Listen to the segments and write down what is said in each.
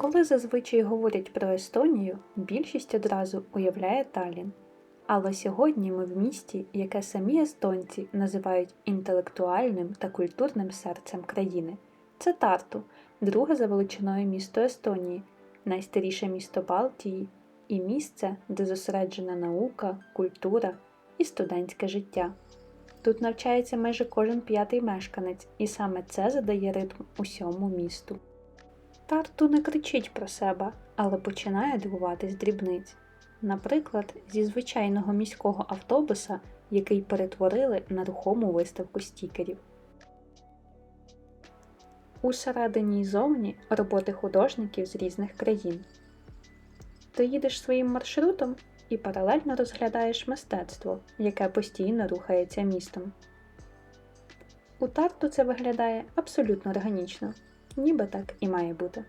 Коли зазвичай говорять про Естонію, більшість одразу уявляє Талін. Але сьогодні ми в місті, яке самі естонці називають інтелектуальним та культурним серцем країни. Це Тарту, друге за величиною місто Естонії, найстаріше місто Балтії і місце, де зосереджена наука, культура і студентське життя. Тут навчається майже кожен п'ятий мешканець, і саме це задає ритм усьому місту. Тарту не кричить про себе, але починає дивуватись дрібниць. Наприклад, зі звичайного міського автобуса, який перетворили на рухому виставку стікерів. Усередині й зовні роботи художників з різних країн. Ти їдеш своїм маршрутом і паралельно розглядаєш мистецтво, яке постійно рухається містом. У тарту це виглядає абсолютно органічно, ніби так і має бути.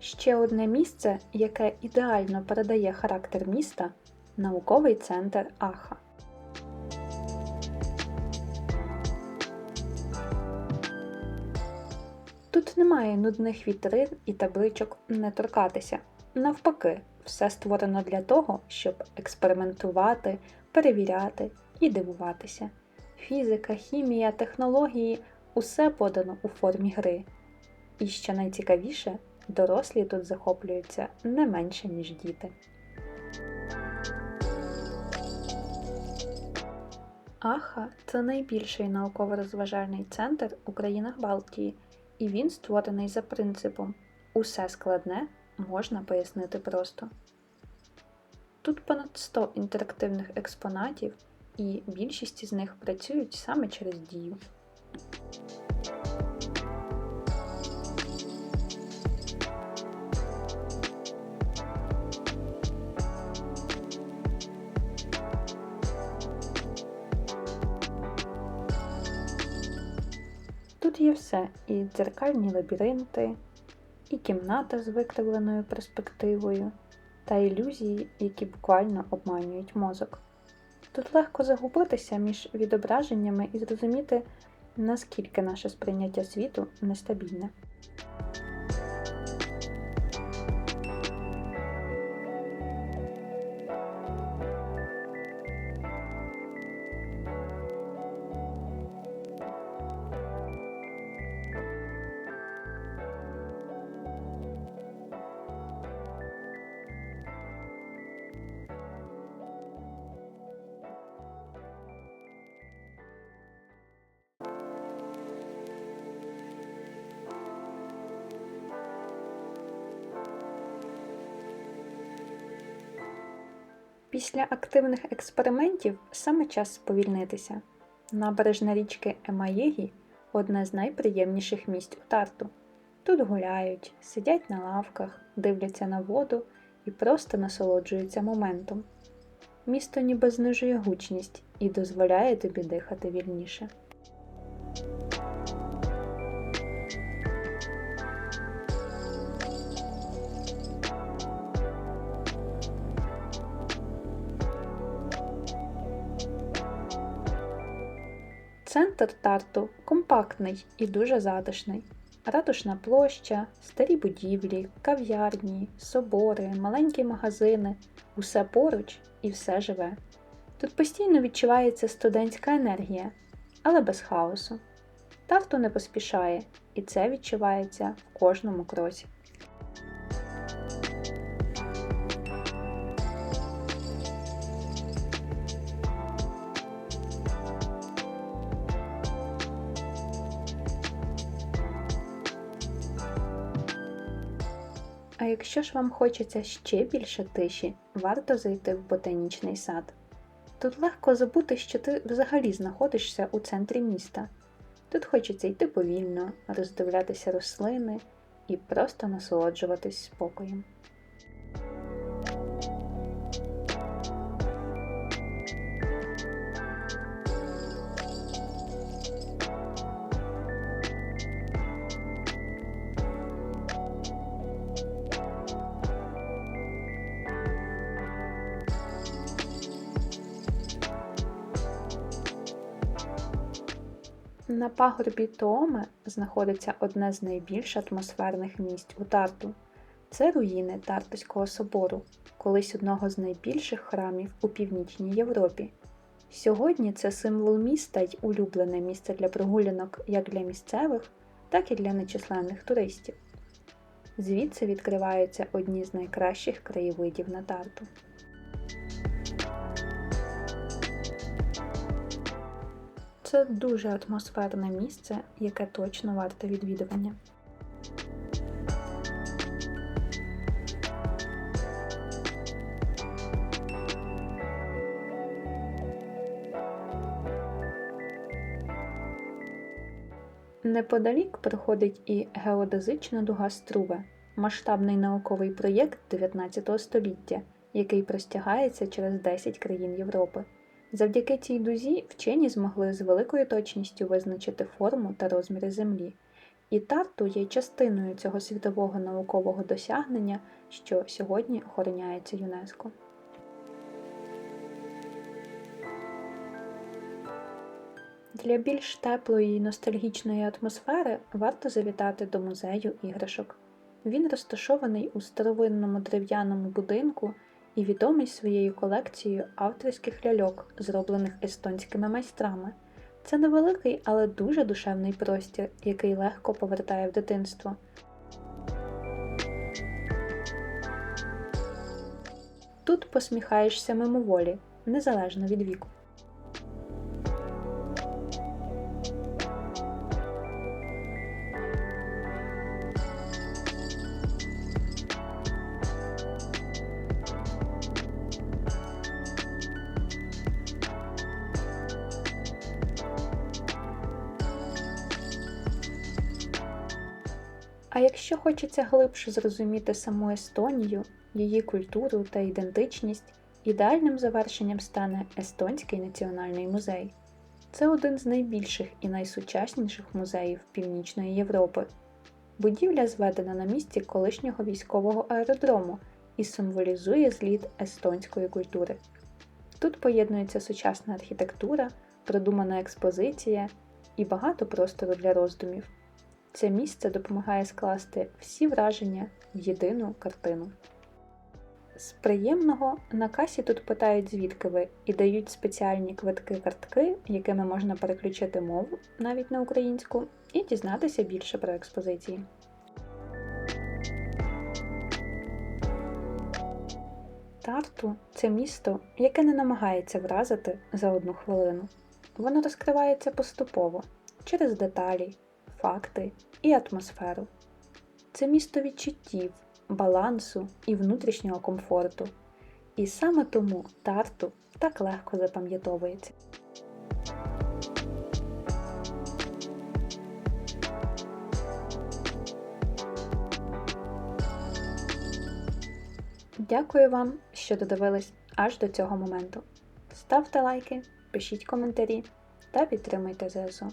Ще одне місце, яке ідеально передає характер міста науковий центр Аха. Тут немає нудних вітрин і табличок не торкатися. Навпаки, все створено для того, щоб експериментувати, перевіряти і дивуватися. Фізика, хімія, технології усе подано у формі гри. І що найцікавіше, дорослі тут захоплюються не менше, ніж діти. Аха це найбільший науково-розважальний центр у країнах Балтії, і він створений за принципом усе складне можна пояснити просто. Тут понад 100 інтерактивних експонатів, і більшість з них працюють саме через дію. Тут є все: і дзеркальні лабіринти, і кімната з викривленою перспективою, та ілюзії, які буквально обманюють мозок. Тут легко загубитися між відображеннями і зрозуміти, наскільки наше сприйняття світу нестабільне. Після активних експериментів саме час сповільнитися. Набережна річки Емаєгі одне з найприємніших місць у тарту. Тут гуляють, сидять на лавках, дивляться на воду і просто насолоджуються моментом. Місто ніби знижує гучність і дозволяє тобі дихати вільніше. Центр тарту компактний і дуже затишний. Ратушна площа, старі будівлі, кав'ярні, собори, маленькі магазини усе поруч і все живе. Тут постійно відчувається студентська енергія, але без хаосу. Тарту не поспішає, і це відчувається в кожному кроці. Якщо ж вам хочеться ще більше тиші, варто зайти в ботанічний сад. Тут легко забути, що ти взагалі знаходишся у центрі міста. Тут хочеться йти повільно, роздивлятися рослини і просто насолоджуватись спокоєм. На пагорбі Тооме знаходиться одне з найбільш атмосферних місць у Тарту. Це руїни Тартуського собору, колись одного з найбільших храмів у північній Європі. Сьогодні це символ міста й улюблене місце для прогулянок як для місцевих, так і для нечисленних туристів. Звідси відкриваються одні з найкращих краєвидів на Тарту. Це дуже атмосферне місце, яке точно варте відвідування. Неподалік проходить і геодезична дуга Струве, масштабний науковий проєкт 19 століття, який простягається через 10 країн Європи. Завдяки цій дузі вчені змогли з великою точністю визначити форму та розміри Землі, і Тарту є частиною цього світового наукового досягнення, що сьогодні охороняється ЮНЕСКО. Для більш теплої і ностальгічної атмосфери варто завітати до музею іграшок. Він розташований у старовинному дерев'яному будинку і відомий своєю колекцією авторських ляльок, зроблених естонськими майстрами. Це невеликий, але дуже душевний простір, який легко повертає в дитинство. Тут посміхаєшся мимоволі, незалежно від віку. А якщо хочеться глибше зрозуміти саму Естонію, її культуру та ідентичність, ідеальним завершенням стане Естонський національний музей. Це один з найбільших і найсучасніших музеїв Північної Європи. Будівля зведена на місці колишнього військового аеродрому і символізує зліт естонської культури. Тут поєднується сучасна архітектура, продумана експозиція і багато простору для роздумів. Це місце допомагає скласти всі враження в єдину картину. З приємного на касі тут питають, звідки ви, і дають спеціальні квитки-картки, якими можна переключити мову навіть на українську, і дізнатися більше про експозиції. Тарту це місто, яке не намагається вразити за одну хвилину. Воно розкривається поступово через деталі, факти і атмосферу. Це місто відчуттів, балансу і внутрішнього комфорту. І саме тому тарту так легко запам'ятовується. Дякую вам, що додивились аж до цього моменту. Ставте лайки, пишіть коментарі та підтримуйте ЗСУ.